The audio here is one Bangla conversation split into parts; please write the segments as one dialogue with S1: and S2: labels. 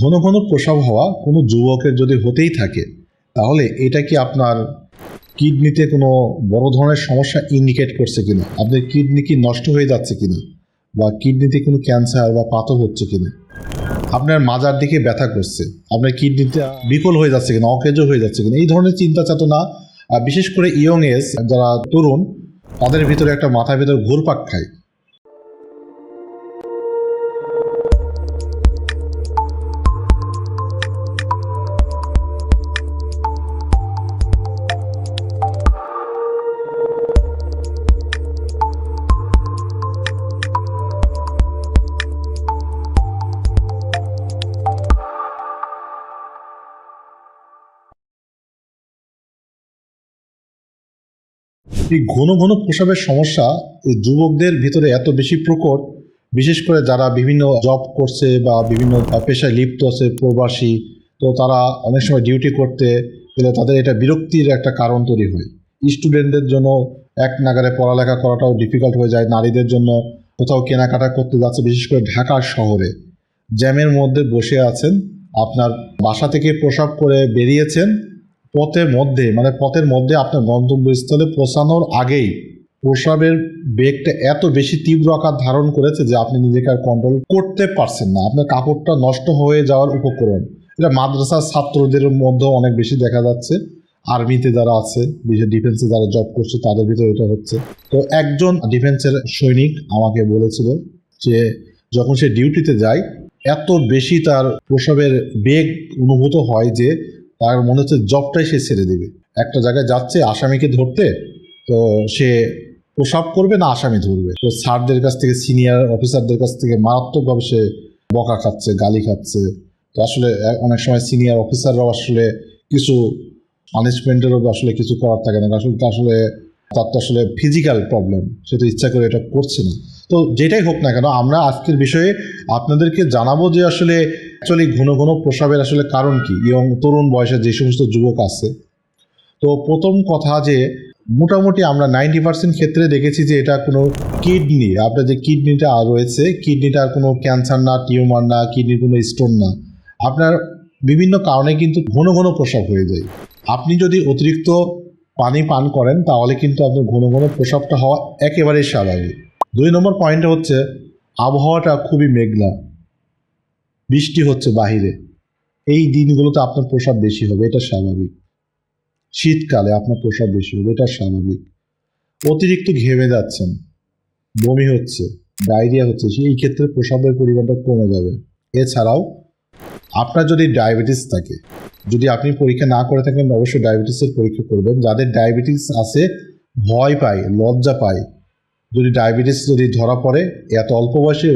S1: ঘন ঘন প্রসব হওয়া কোনো যুবকের যদি হতেই থাকে, তাহলে এটা কি আপনার কিডনিতে কোনো বড় ধরনের সমস্যা ইন্ডিকেট করছে কিনা? আপনার কিডনি কি নষ্ট হয়ে যাচ্ছে কিনা? বা কিডনিতে কোনো ক্যান্সার বা পাথর হচ্ছে কিনা? আপনার মাজার দিকে ব্যথা করছে, আপনার কিডনিতে বিকল হয়ে যাচ্ছে কিনা, অকেজো হয়ে যাচ্ছে কিনা, এই ধরনের চিন্তা চেতনা বিশেষ করে ইয়ং এজ যারা তরুণ, তাদের ভিতরে একটা মাথার ভিতরে ঘুরপাক খায়। এই ঘন ঘন প্রসাবের সমস্যা এই যুবকদের ভিতরে এত বেশি প্রকট, বিশেষ করে যারা বিভিন্ন জব করছে বা বিভিন্ন পেশায় লিপ্ত আছে, প্রবাসী, তো তারা অনেক সময় ডিউটি করতে গেলে তাদের এটা বিরক্তির একটা কারণ তৈরি হয়। স্টুডেন্টদের জন্য এক নাগারে পড়ালেখা করাটাও ডিফিকাল্ট হয়ে যায়। নারীদের জন্য কোথাও কেনাকাটা করতে যাচ্ছে, বিশেষ করে ঢাকা শহরে। জ্যামের মধ্যে বসে আছেন, আপনার বাসা থেকে প্রসাব করে বেরিয়েছেন পথের মধ্যে মানে পথের মধ্যে আপনার গন্তব্যস্থলে পৌঁছানোর আগেই প্রসাবের বেগটা এত বেশি তীব্র আকার ধারণ করেছে যে আপনি নিজেকে আর কন্ট্রোল করতে পারছেন না। আপনার কাপড়টা নষ্ট হয়ে যাওয়ার উপকরণ এটা মাদ্রাসার ছাত্রদের মধ্যেও অনেক বেশি দেখা যাচ্ছে। আর্মিতে যারা আছে, বিশেষ ডিফেন্সে যারা জব করছে, তাদের ভিতরে এটা হচ্ছে। তো একজন ডিফেন্সের সৈনিক আমাকে বলেছিল যে যখন সে ডিউটিতে যায়, এত বেশি তার প্রসবের বেগ অনুভূত হয় যে তার মনে হচ্ছে জবটাই সে ছেড়ে দিবে। একটা জায়গায় যাচ্ছে আসামিকে ধরতে, তো সে প্রসাব করবে না আসামি ধরবে। তো স্যারদের কাছ থেকে সিনিয়র অফিসারদের কাছ থেকে মারাত্মকভাবে সে বকা খাচ্ছে, গালি খাচ্ছে। তো আসলে অনেক সময় সিনিয়র অফিসাররাও আসলে কিছু পানিশমেন্টেরও আসলে কিছু করার থাকে না। আসলে আসলে, তার তো আসলে ফিজিক্যাল প্রবলেম সে তো ইচ্ছা করে এটা করছে না। তো যেটাই হোক না কেন, আমরা আজকের বিষয়ে আপনাদেরকে জানাব যে আসলে অ্যাকচুয়ালি ঘন ঘন প্রসাবের আসলে কারণ কি? ইয়ং তরুণ বয়সে যে সমস্ত যুবক আছে। তো প্রথম কথা যে, মোটামুটি আমরা নাইনটি পার্সেন্ট ক্ষেত্রে দেখেছি যে এটা কোনো কিডনি আপনার যে কিডনিটা রয়েছে, কিডনিটার কোনো ক্যান্সার না, টিউমার না, কিডনির কোনো স্টোন না। আপনার বিভিন্ন কারণে কিন্তু ঘন ঘন প্রসাব হয়ে যায়। আপনি যদি অতিরিক্ত পানি পান করেন, তাহলে কিন্তু আপনার ঘন ঘন প্রসাবটা হওয়া একেবারেই স্বাভাবিক। দুই নম্বর পয়েন্ট হচ্ছে, আবহাওয়াটা খুবই মেঘলা। বৃষ্টি হচ্ছে বাহিরে। এই দিনগুলোতে আপনার প্রসাব বেশি হবে, এটা স্বাভাবিক। শীতকালে আপনার প্রসাব বেশি হবে, এটা স্বাভাবিক। অতিরিক্ত ঘেমে যাচ্ছেন, বমি হচ্ছে, ডায়রিয়া হচ্ছে, সেই ক্ষেত্রে প্রসাবের পরিমাণটা কমে যাবে। এছাড়াও আপনার যদি ডায়াবেটিস থাকে, যদি আপনি পরীক্ষা না করে থাকেন, অবশ্যই ডায়াবেটিসের পরীক্ষা করবেন। যাদের ডায়াবেটিস আছে, ভয় পায়, লজ্জা পায়, যদি ডায়াবেটিস যদি ধরা পড়ে, এত অল্প বয়সে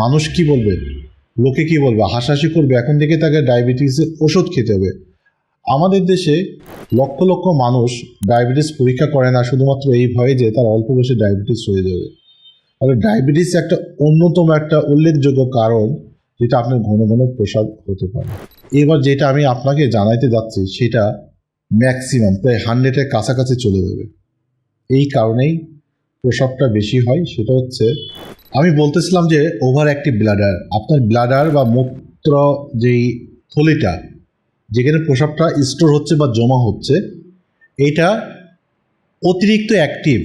S1: মানুষ কি বলবে? লোকে কি বলবে? হাসাহাসি করবে। এখন থেকে তাকে ডায়াবেটিসের ওষুধ খেতে হবে। আমাদের দেশে লক্ষ লক্ষ মানুষ ডায়াবেটিস পরীক্ষা করে না, শুধুমাত্র এই ভয়ে যে তার অল্প বয়সে ডায়াবেটিস হয়ে যাবে। তাহলে ডায়াবেটিস একটা অন্যতম একটা উল্লেখযোগ্য কারণ যেটা আপনার ঘন ঘন প্রসাব হতে পারে। এবার যেটা আমি আপনাকে জানাইতে যাচ্ছি, সেটা ম্যাক্সিমাম প্রায় হান্ড্রেডের কাছাকাছি চলে যাবে। এই কারণেই প্রসাবটা বেশি হয়, সেটা হচ্ছে আমি বলতেছিলাম যে ওভার অ্যাক্টিভ ব্লাডার, আপনার ব্লাডার বা মূত্র যেই থলিটা, যেখানে প্রসাবটা স্টোর হচ্ছে বা জমা হচ্ছে এটা অতিরিক্ত অ্যাক্টিভ।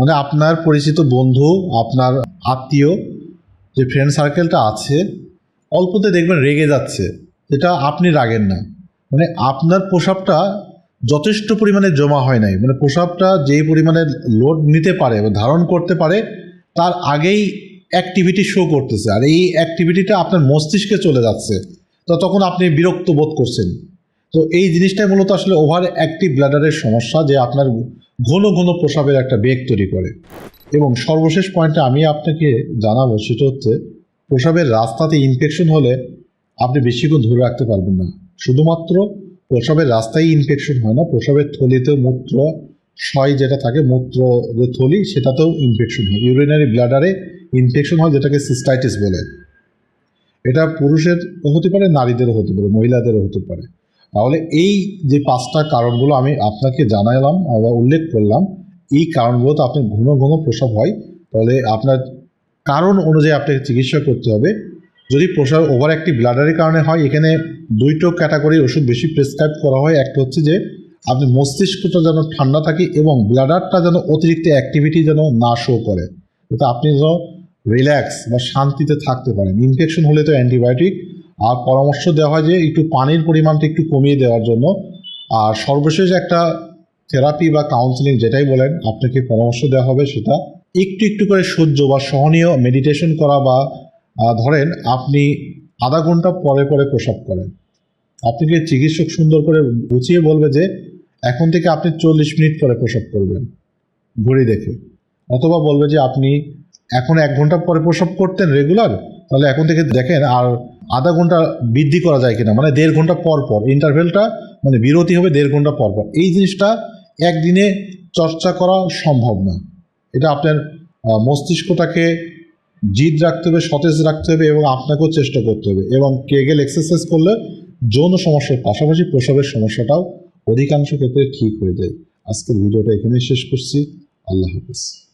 S1: মানে আপনার পরিচিত বন্ধু, আপনার আত্মীয়, যে ফ্রেন্ড সার্কেলটা আছে, অল্পতে দেখবেন রেগে যাচ্ছে। যেটা আপনি রাগেন না। মানে আপনার প্রসাবটা যথেষ্ট পরিমাণে জমা হয় নাই। মানে প্রসাবটা যেই পরিমাণে লোড নিতে পারে বা ধারণ করতে পারে তার আগেই অ্যাক্টিভিটি শো করতেছে। আর এই অ্যাক্টিভিটিটা আপনার মস্তিষ্কে চলে যাচ্ছে। তো তখন আপনি বিরক্ত বোধ করছেন। তো এই জিনিসটাই মূলত আসলে ওভার অ্যাক্টিভ ব্লাডারের সমস্যা যে আপনার ঘন ঘন প্রসাবের একটা বেগ তৈরি করে। এবং সর্বশেষ পয়েন্টে আমি আপনাকে জানাব সেটা হচ্ছে, প্রসাবের রাস্তাতে ইনফেকশন হলে আপনি বেশিক্ষণ ধরে রাখতে পারবেন না। শুধুমাত্র প্রসাবের রাস্তায় ইনফেকশন হয় না, প্রসাবের থলিতে মূত্র ক্ষয় যেটা থাকে, মূত্র যে থলি, সেটাতেও ইনফেকশন হয়। ইউরিনারি ব্লাডারে ইনফেকশন হয়, যেটাকে সিস্টাইটিস বলে। এটা পুরুষের হতে পারে, নারীদেরও হতে পারে, মহিলাদেরও হতে পারে। তাহলে এই যে পাঁচটা কারণগুলো আমি আপনাকে জানালাম বা উল্লেখ করলাম, এই কারণগুলোতে আপনার ঘন ঘন প্রসব হয়। তাহলে আপনার কারণ অনুযায়ী আপনাকে চিকিৎসা করতে হবে। যদি প্রসাব ওভার একটি ব্লাডারের কারণে হয়, এখানে দুইটো ক্যাটাগরির ওষুধ বেশি প্রেসক্রাইব করা হয়। একটা হচ্ছে যে আপনি মস্তিষ্কটা যেন ঠান্ডা থাকে এবং ব্লাডারটা যেন অতিরিক্ত অ্যাক্টিভিটি যেন না শো করে। যাতে আপনি যেন রিল্যাক্স বা শান্তিতে থাকতে পারেন। ইনফেকশন হলে তো অ্যান্টিবায়োটিক আর পরামর্শ দেওয়া হয় যে একটু পানির পরিমাণটা একটু কমিয়ে দেওয়ার জন্য। আর সর্বশেষ একটা থেরাপি বা কাউন্সিলিং যেটাই বলেন, আপনাকে পরামর্শ দেওয়া হবে সেটা একটু একটু করে সহ্য বা সহনীয় মেডিটেশন করা বা ধরেন আপনি আধা ঘণ্টা পরে পরে প্রসাব করেন। আপনাকে চিকিৎসক সুন্দর করে গুছিয়ে বলবে যে এখন থেকে আপনি চল্লিশ মিনিট পরে প্রসাব করবেন। ঘড়ি দেখে। অথবা বলবে যে, আপনি এখন এক ঘণ্টা পরে প্রসাব করতেন রেগুলার? তাহলে এখন থেকে দেখেন আর আধা ঘণ্টা বৃদ্ধি করা যায় কিনা। মানে দেড় ঘণ্টা পর পর। ইন্টারভেলটা মানে বিরতি হবে দেড় ঘণ্টা পর পর। এই জিনিসটা একদিনে চর্চা করা সম্ভব না। এটা আপনার মস্তিষ্কটাকে জিদ রাখতে হবে, সতেজ রাখতে হবে এবং আপনাকেও চেষ্টা করতে হবে। এবং কেগেল এক্সারসাইজ করলে যৌন সমস্যার পাশাপাশি প্রসবের সমস্যাটাও অধিকাংশ ক্ষেত্রে ঠিক হয়ে যায়। আজকের ভিডিওটা এখানেই শেষ করছি। আল্লাহ হাফিজ।